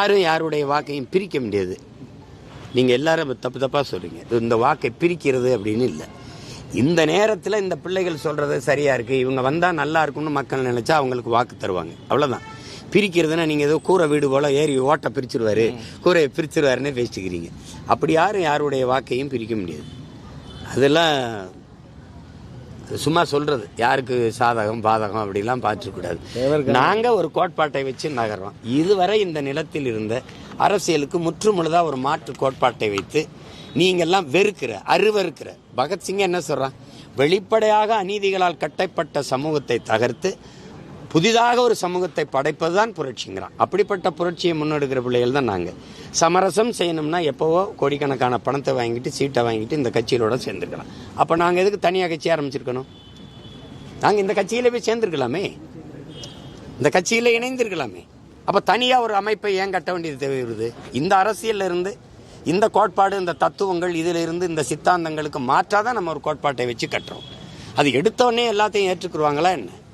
யாரும் யாருடைய வாக்கையும் பிரிக்க முடியாது. நீங்க எல்லாரும் தப்பு தப்பா சொல்றீங்க. இது இந்த வாக்கை பிரிக்கிறது அப்படின்னு இல்லை. இந்த நேரத்தில் இந்த பிள்ளைகள் சொல்றது சரியா இருக்கு. இவங்க வந்தா நல்லா இருக்கும்னு மக்கள் நினைச்சா அவங்களுக்கு வாக்கு தருவாங்க. அவ்வளவுதான். பிரிக்கிறதுனா நீங்கள் ஏதோ கூரை வீடு போல ஏறி ஓட்டை பிரிச்சிருவாரு கூரையை பிரிச்சிருவாருன்னு பேசிக்கிறீங்க. அப்படி யாரும் யாருடைய வாக்கையும் பிரிக்க முடியாது. அதெல்லாம் சும்மா சொல்றது. யாருக்கு சாதகம் பாதகம் அப்படிலாம் பார்த்துக்கூடாது நாங்க ஒரு கோட்பாட்டை வச்சு நகர்றோம். இதுவரை இந்த நிலத்தில் இருந்த அரசியலுக்கு முற்றுமுழுதா ஒரு மாற்று கோட்பாட்டை வைத்து நீங்கெல்லாம் வெறுக்கிற அருவருக்கிற பகத்சிங் என்ன சொல்றான்? வெளிப்படையாக அநீதிகளால் கட்டப்பட்ட சமூகத்தை தகர்த்து புதிதாக ஒரு சமூகத்தை படைப்பது தான் புரட்சிங்கிறான். அப்படிப்பட்ட புரட்சியை முன்னெடுக்கிற பிள்ளைகள் தான் நாங்கள் சமரசம் செய்யணும்னா எப்போவோ கோடிக்கணக்கான பணத்தை வாங்கிட்டு சீட்டை வாங்கிட்டு இந்த கட்சியிலோட சேர்ந்துருக்கலாம். அப்போ நாங்கள் எதுக்கு தனியாக கட்சி ஆரம்பிச்சிருக்கணும்? நாங்கள் இந்த கட்சியில போய் சேர்ந்துருக்கலாமே. இந்த கட்சியில் இணைந்திருக்கலாமே. அப்போ தனியாக ஒரு அமைப்பை ஏன் கட்ட வேண்டியது தேவை வருது இந்த அரசியலில் இருந்து இந்த கோட்பாடு இந்த தத்துவங்கள் இதில் இருந்து இந்த சித்தாந்தங்களுக்கு மாற்றாதான் நம்ம ஒரு கோட்பாட்டை வச்சு கட்டுறோம். அது எடுத்தோடனே எல்லாத்தையும் ஏற்றுக்குருவாங்களா என்ன?